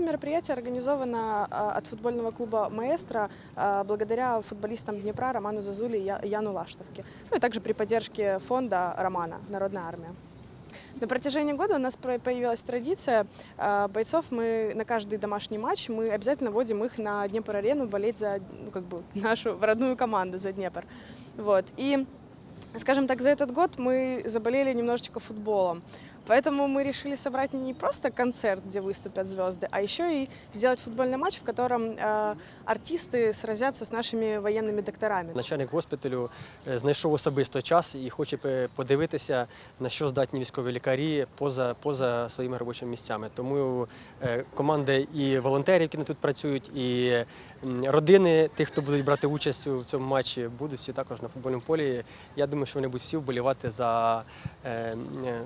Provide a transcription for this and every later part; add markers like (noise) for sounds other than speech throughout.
Это мероприятие организовано а, от футбольного клуба «Маэстро» а, благодаря футболистам Днепра Роману Зазуле и Я- Яну Лаштовке. Ну и также при поддержке фонда «Романа. Народная армия». На протяжении года у нас про- появилась традиция а, бойцов. Мы на каждый домашний матч мы обязательно водим их на Днепр-арену болеть за ну, как бы, (laughs) нашу родную команду, за Днепр. Вот. И, скажем так, за этот год мы заболели немножечко футболом. Поэтому мы решили собрать не просто концерт, где выступят звезды, а еще и сделать футбольный матч, в котором э, артисты сразятся с нашими военными докторами. Начальник госпіталю е, знайшов особисто час і хоче пе- подивитися, на що здатні військові лікарі поза, поза своїми робочими місцями. Тому е, команди і волонтерів, які тут працюють, і м, родини тих, хто будуть брати участь у цьому матчі, будуть всі також на футбольному полі. Я думаю, що вони будуть всі вболівати за. е, е,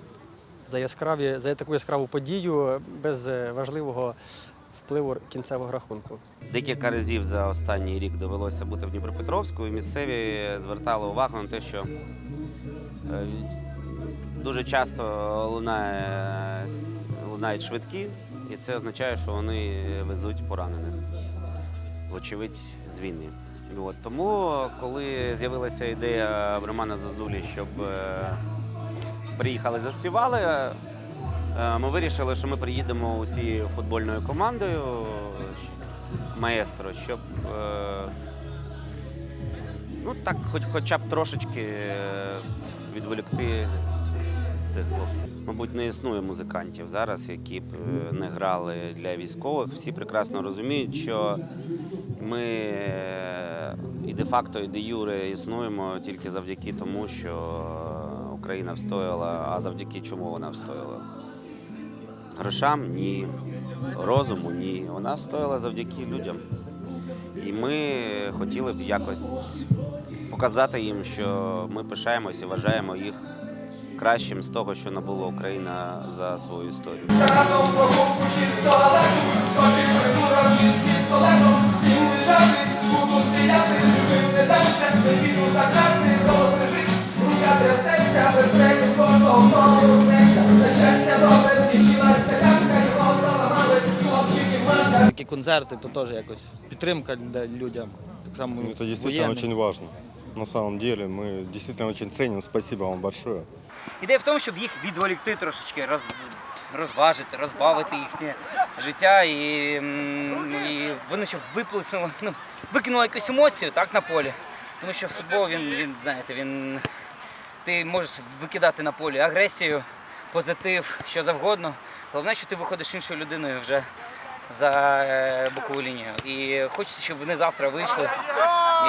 за яскраві за таку яскраву подію без е, важливого впливу кінцевого рахунку. Декілька разів за останній рік довелося бути в Дніпропетровську, і місцеві звертали увагу на те, що е, дуже часто лунає, лунають швидкі, і це означає, що вони везуть поранених, вочевидь, з війни. От. Тому, коли з'явилася ідея Романа Зазулі, щоб е, приїхали заспівали, е, ми вирішили, що ми приїдемо усією футбольною командою маестро, щоб е, ну так, хоч, хоча б трошечки е, відволікти цих хлопців. Мабуть, не існує музикантів зараз, які б не грали для військових. Всі прекрасно розуміють, що ми і де-факто, і де-юре існуємо тільки завдяки тому, що Україна встояла, а завдяки чому вона встояла. Грошам ні, розуму ні. Вона стояла завдяки людям. І ми хотіли б якось показати їм, що ми пишаємось і вважаємо їх кращим з того, що набула Україна за свою історію. Такі концерти, то теж якось підтримка для людям. Так само Ну, Это действительно воєнним. очень важно. На самом деле мы действительно очень ценим. Спасибо вам большое. Ідея в тому, щоб їх відволікти трошечки, роз, розважити, розбавити їхнє життя і, м, і вони щоб виплеснули, ну, викинули якусь емоцію так, на полі. Тому що футбол, він, він знаєте, він. Ти можеш викидати на полі агресію, позитив, що завгодно. Головне, що ти виходиш іншою людиною вже за е, бокову лінію. І хочеться, щоб вони завтра вийшли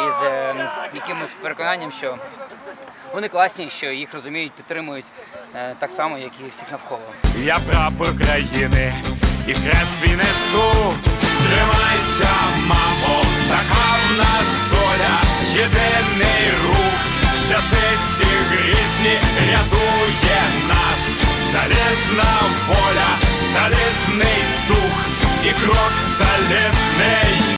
із е, якимось переконанням, що вони класні, що їх розуміють, підтримують е, так само, як і всіх навколо. Я прапор країни і хрест свій несу. Крок залізний.